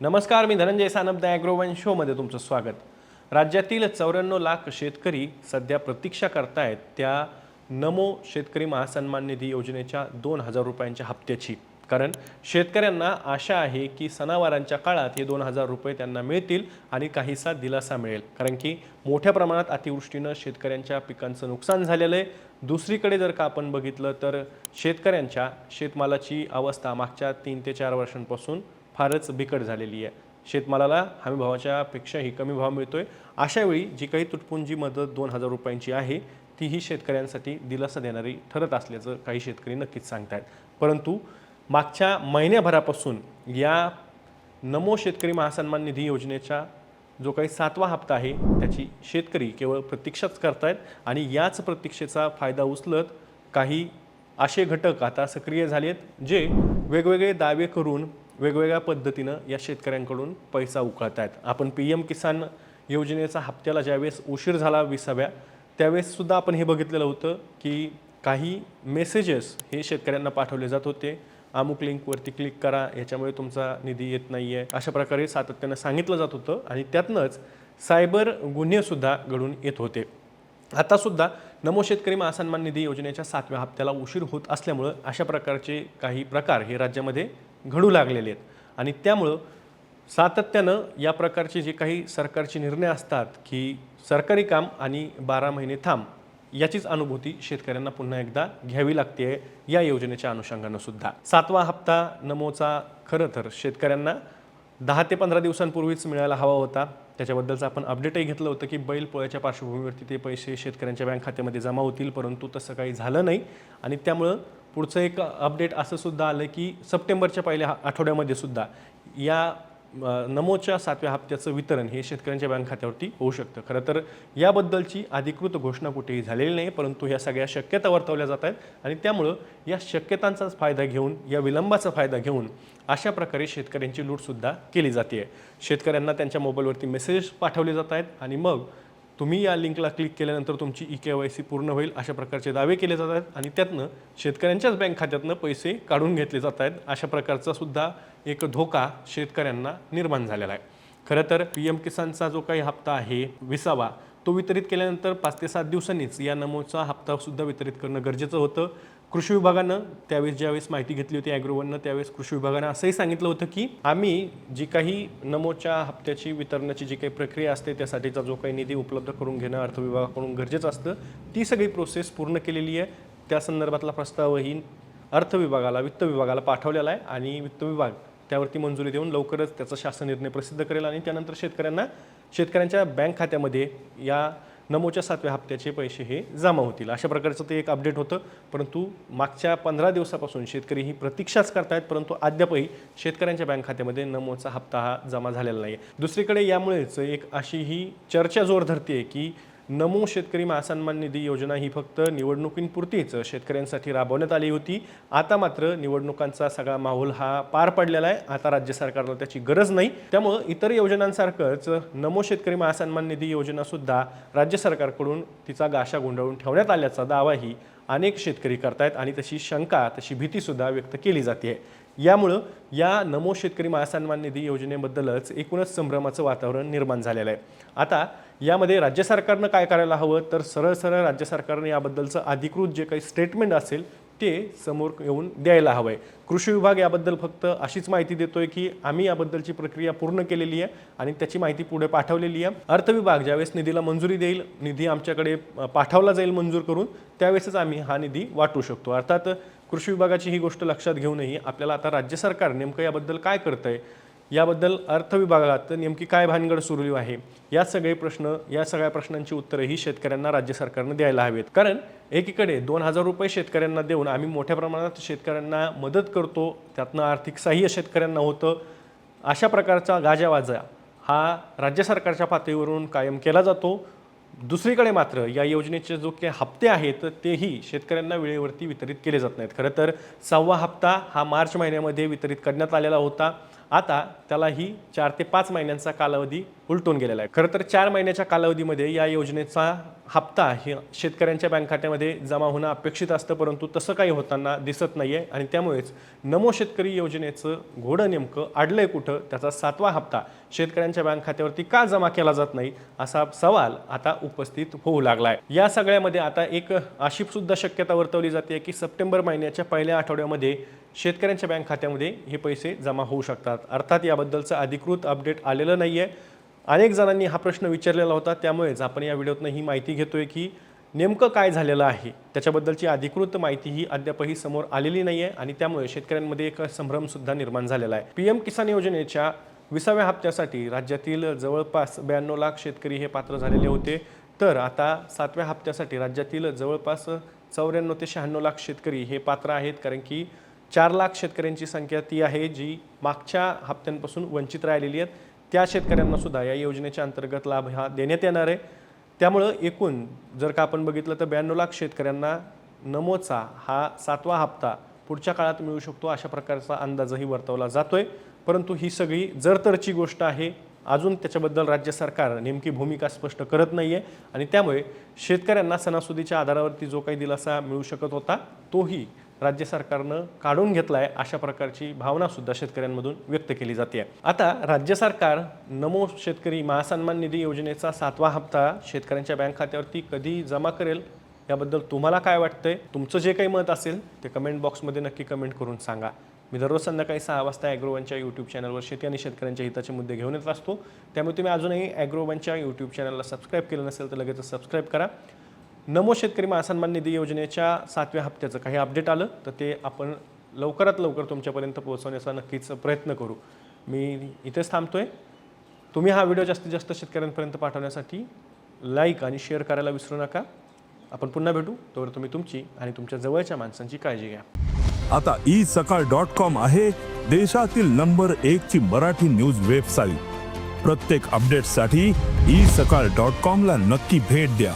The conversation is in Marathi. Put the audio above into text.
नमस्कार मी धनंजय सानप द ॲग्रोवन शोमध्ये तुमचं स्वागत. राज्यातील चौऱ्याण्णव लाख शेतकरी सध्या प्रतीक्षा करतायत त्या नमो शेतकरी महासन्मान निधी योजनेच्या दोन हजार रुपयांच्या हप्त्याची. कारण शेतकऱ्यांना आशा आहे की सणावारांच्या काळात हे दोन हजार रुपये त्यांना मिळतील आणि काहीसा दिलासा मिळेल. कारण की मोठ्या प्रमाणात अतिवृष्टीनं शेतकऱ्यांच्या पिकांचं नुकसान झालेलं आहे. दुसरीकडे जर का आपण बघितलं तर शेतकऱ्यांच्या शेतमालाची अवस्था मागच्या तीन ते चार वर्षांपासून फारच बिकट झालेली आहे. शेतमालाला हमीभावाच्या पेक्षाही कमी भाव मिळतोय. अशा वेळी जी काही तुटपुंजी मदत दोन हजार रुपयांची आहे तीही शेतकऱ्यांसाठी दिलासा देणारी ठरत असल्याचं काही शेतकरी नक्कीच सांगतायत. परंतु मागच्या महिन्याभरापासून या नमो शेतकरी महासन्मान निधी योजनेच्या जो काही सातवा हप्ता आहे त्याची शेतकरी केवळ प्रतीक्षाच करतायत आणि याच प्रतीक्षेचा फायदा उचलत काही असे घटक आता सक्रिय झाले आहेत जे वेगवेगळे दावे करून वेगवेगळ्या पद्धतीनं या शेतकऱ्यांकडून पैसा उकळत आहेत आपण पी एम किसान योजनेचा हप्त्याला ज्यावेळेस उशीर झाला विसाव्या त्यावेळेससुद्धा आपण हे बघितलेलं होतं की काही मेसेजेस हे शेतकऱ्यांना पाठवले जात होते. अमुक लिंकवरती क्लिक करा याच्यामुळे तुमचा निधी येत नाही आहे अशा प्रकारे सातत्यानं सांगितलं जात होतं आणि त्यातनंच सायबर गुन्हेसुद्धा घडून येत होते. आतासुद्धा नमो शेतकरी महासन्मान निधी योजनेच्या सातव्या हप्त्याला उशीर होत असल्यामुळं अशा प्रकारचे काही प्रकार हे राज्यामध्ये घडू लागलेले आहेत. आणि त्यामुळं सातत्यानं या प्रकारचे जे काही सरकारचे निर्णय असतात की सरकारी काम आणि बारा महिने थांब याचीच अनुभूती शेतकऱ्यांना पुन्हा एकदा घ्यावी लागते या योजनेच्या अनुषंगानं सुद्धा. सातवा हप्ता नमोचा खरं तर शेतकऱ्यांना दहा ते पंधरा दिवसांपूर्वीच मिळायला हवा होता. त्याच्याबद्दलचं आपण अपडेटही घेतलं होतं की बैल पोळ्याच्या पार्श्वभूमीवरती ते पैसे शेतकऱ्यांच्या बँक खात्यामध्ये जमा होतील परंतु तसं काही झालं नाही. आणि त्यामुळं पुढचं एक अपडेट असं सुद्धा आलं की सप्टेंबरच्या पहिल्या आठवड्यामध्ये सुद्धा या नमोच्या सातव्या हप्त्याचं वितरण हे शेतकऱ्यांच्या बँक खात्यावरती होऊ शकतं. खरं तर याबद्दलची अधिकृत घोषणा कुठेही झालेली नाही परंतु ह्या सगळ्या शक्यता वर्तवल्या जात आहेत आणि त्यामुळं या शक्यतांचाच फायदा घेऊन या विलंबाचा फायदा घेऊन अशा प्रकारे शेतकऱ्यांची लूटसुद्धा केली जाते. आहे शेतकऱ्यांना त्यांच्या मोबाईलवरती मेसेज पाठवले जात आहेत आणि मग तुम्ही या लिंकला क्लिक केल्यानंतर तुमची ई के वाय सी पूर्ण होईल अशा प्रकारचे दावे केले जातात आणि त्यातनं शेतकऱ्यांच्याच बँक खात्यातनं पैसे काढून घेतले जात आहेत. अशा प्रकारचा सुद्धा एक धोका शेतकऱ्यांना निर्माण झालेला आहे. खरं तर पी एम किसानचा जो काही हप्ता आहे विसावा तो वितरित केल्यानंतर पाच ते सात दिवसांनीच या नमोचा हप्ता सुद्धा वितरित करणं गरजेचं होतं. कृषी विभागानं त्यावेळेस ज्यावेळेस माहिती घेतली होती ॲग्रोवननं त्यावेळेस कृषी विभागानं असंही सांगितलं होतं की आम्ही जी काही नमोच्या हप्त्याची वितरणाची जी काही प्रक्रिया असते त्यासाठीचा जो काही निधी उपलब्ध करून घेणं अर्थविभागाकडून गरजेचं असतं ती सगळी प्रोसेस पूर्ण केलेली आहे. त्या संदर्भातला प्रस्तावही अर्थ विभागाला वित्त विभागाला पाठवलेला आहे आणि वित्त विभाग त्यावरती मंजुरी देऊन लवकरच त्याचा शासन निर्णय प्रसिद्ध करेल आणि त्यानंतर शेतकऱ्यांना शेतकऱ्यांच्या बँक खात्यामध्ये या नमोच्या सातव्या हप्त्याचे पैसे हे जमा होतील. अशा प्रकारचं ते एक अपडेट होतं. परंतु मागच्या पंधरा दिवसापासून शेतकरी ही प्रतीक्षाच करतायत परंतु अद्यापही शेतकऱ्यांच्या बँक खात्यामध्ये नमोचा हप्ता हा जमा झालेला नाही दुसरीकडे यामुळेच एक अशी ही चर्चा जोर धरते की नमो शेतकरी महासन्मान निधी योजना ही फक्त निवडणुकींपुरतीच शेतकऱ्यांसाठी राबवण्यात आली होती. आता मात्र निवडणुकांचा सगळा माहोल हा पार पडलेला आहे. आता राज्य सरकारला त्याची गरज नाही. त्यामुळं इतर योजनांसारखंच नमो शेतकरी महासन्मान निधी योजनासुद्धा राज्य सरकारकडून तिचा गाशा गुंडाळून ठेवण्यात आल्याचा दावाही अनेक शेतकरी करतायत आणि तशी शंका तशी भीतीसुद्धा व्यक्त केली जाते. यामुळं या नमो शेतकरी महासन्मान निधी योजनेबद्दलच एकूणच संभ्रमाचं वातावरण निर्माण झालेलं आहे. आता यामध्ये राज्य सरकारनं काय करायला हवं? तर सरळ सरळ राज्य सरकारनं याबद्दलचं अधिकृत जे काही स्टेटमेंट असेल ते समोर येऊन द्यायला हवं आहे कृषी विभाग याबद्दल फक्त अशीच माहिती देतोय की आम्ही याबद्दलची प्रक्रिया पूर्ण केलेली आहे आणि त्याची माहिती पुढे पाठवलेली आहे. अर्थ विभाग ज्यावेळेस निधीला मंजुरी देईल निधी आमच्याकडे पाठवला जाईल मंजूर करून त्यावेळेसच आम्ही हा निधी वाटू शकतो. अर्थात कृषी विभागाची ही गोष्ट लक्षात घेऊनही आपल्याला आता राज्य सरकार नेमकं याबद्दल काय करतंय? याबद्दल अर्थ विभागात नेमकी काय भानगड सुरू आहे? या सगळे प्रश्न या सगळ्या प्रश्नांची उत्तरंही शेतकऱ्यांना राज्य सरकारनं द्यायला हवेत. कारण एकीकडे दोन हजार रुपये शेतकऱ्यांना देऊन आम्ही मोठ्या प्रमाणात शेतकऱ्यांना मदत करतो त्यातनं आर्थिक सहाय्य शेतकऱ्यांना होतं. अशा प्रकारचा गाजावाजा हा राज्य सरकारच्या पातळीवरून कायम केला जातो. दुसरीकडे मात्र या योजनेचे जो काही हप्ते आहेत तेही शेतकऱ्यांना वेळेवरती वितरित केले जात नाहीत. खरं तर सहावा हप्ता हा मार्च महिन्यामध्ये वितरित करण्यात आलेला होता. आता त्यालाही चार ते पाच महिन्यांचा कालावधी उलटून गेलेला आहे. खरं तर चार महिन्याच्या कालावधीमध्ये या योजनेचा हप्ता हे शेतकऱ्यांच्या बँक खात्यामध्ये जमा होणं अपेक्षित असतं परंतु तसं काही होताना दिसत नाही आहे आणि त्यामुळेच नमो शेतकरी योजनेचं घोडं नेमकं अडलंय कुठं त्याचा सातवा हप्ता शेतकऱ्यांच्या बँक खात्यावरती का जमा केला जात नाही असा सवाल आता उपस्थित होऊ लागला आहे या सगळ्यामध्ये आता एक अशी सुद्धा शक्यता वर्तवली जाते की सप्टेंबर महिन्याच्या पहिल्या आठवड्यामध्ये शेतकऱ्यांच्या बँक खात्यामध्ये हे पैसे जमा होऊ शकतात. अर्थात याबद्दलचं अधिकृत अपडेट आलेलं नाही आहे अनेक जणांनी हा प्रश्न विचारलेला होता. त्यामुळेच आपण या व्हिडिओतनं ही माहिती घेतोय की नेमकं काय झालेलं आहे. त्याच्याबद्दलची अधिकृत माहिती ही अद्यापही समोर आलेली नाही आहे आणि त्यामुळे शेतकऱ्यांमध्ये एक संभ्रमसुद्धा निर्माण झालेला आहे. पी एम किसान योजनेच्या विसाव्या हप्त्यासाठी राज्यातील जवळपास ब्याण्णव लाख शेतकरी हे पात्र झालेले होते. तर आता सातव्या हप्त्यासाठी राज्यातील जवळपास चौऱ्याण्णव ते शहाण्णव लाख शेतकरी हे पात्र आहेत. कारण की चार लाख शेतकऱ्यांची संख्या ती आहे जी मागच्या हप्त्यांपासून वंचित राहिलेली आहेत. त्या शेतकऱ्यांना सुद्धा या योजनेच्या अंतर्गत लाभ हा देण्यात येणार आहे. त्यामुळं एकूण जर का आपण बघितलं तर ब्याण्णव लाख शेतकऱ्यांना नमोचा हा सातवा हप्ता पुढच्या काळात मिळू शकतो अशा प्रकारचा अंदाजही वर्तवला जातोय. परंतु ही सगळी जरतरची गोष्ट आहे. अजून त्याच्याबद्दल राज्य सरकार नेमकी भूमिका स्पष्ट करत नाही आहे आणि त्यामुळे शेतकऱ्यांना सणासुदीच्या आधारावरती जो काही दिलासा मिळू शकत होता तोही राज्य सरकारनं काढून घेतला आहे अशा प्रकारची भावनासुद्धा शेतकऱ्यांमधून व्यक्त केली जाते आता राज्य सरकार नमो शेतकरी महासन्मान निधी योजनेचा सातवा हप्ता शेतकऱ्यांच्या बँक खात्यावरती कधी जमा करेल याबद्दल तुम्हाला काय वाटतंय? तुमचं जे काही मत असेल ते कमेंट बॉक्समध्ये नक्की कमेंट करून सांगा. मी दररोज संध्याकाळी सहा वाजता ॲग्रोवनच्या यूट्यूब चॅनलवर शेती आणि शेतकऱ्यांच्या हिताचे मुद्दे घेऊन येत असतो. त्यामुळे तुम्ही अजूनही ॲग्रोवनच्या यूट्यूब चॅनलला सबस्क्राईब केलं नसेल तर लगेच सबस्क्राईब करा. नमो शेतकरी महासन्मान निधी योजनेच्या सातव्या हप्त्याचं काही अपडेट आलं तर ते आपण लवकरात लवकर तुमच्यापर्यंत पोहोचवण्याचा नक्कीच प्रयत्न करू. मी इथेच थांबतोय. तुम्ही हा व्हिडिओ जास्तीत जास्त शेतकऱ्यांपर्यंत पाठवण्यासाठी लाईक आणि शेअर करायला विसरू नका. आपण पुन्हा भेटू. तोवर तुम्ही तुमची आणि तुमच्या जवळच्या माणसांची काळजी घ्या. आता ई सकाळ डॉट कॉम आहे देशातील नंबर एक ची मराठी न्यूज वेबसाईट प्रत्येक अपडेटसाठी ई सकाळ डॉट कॉम ला नक्की भेट द्या.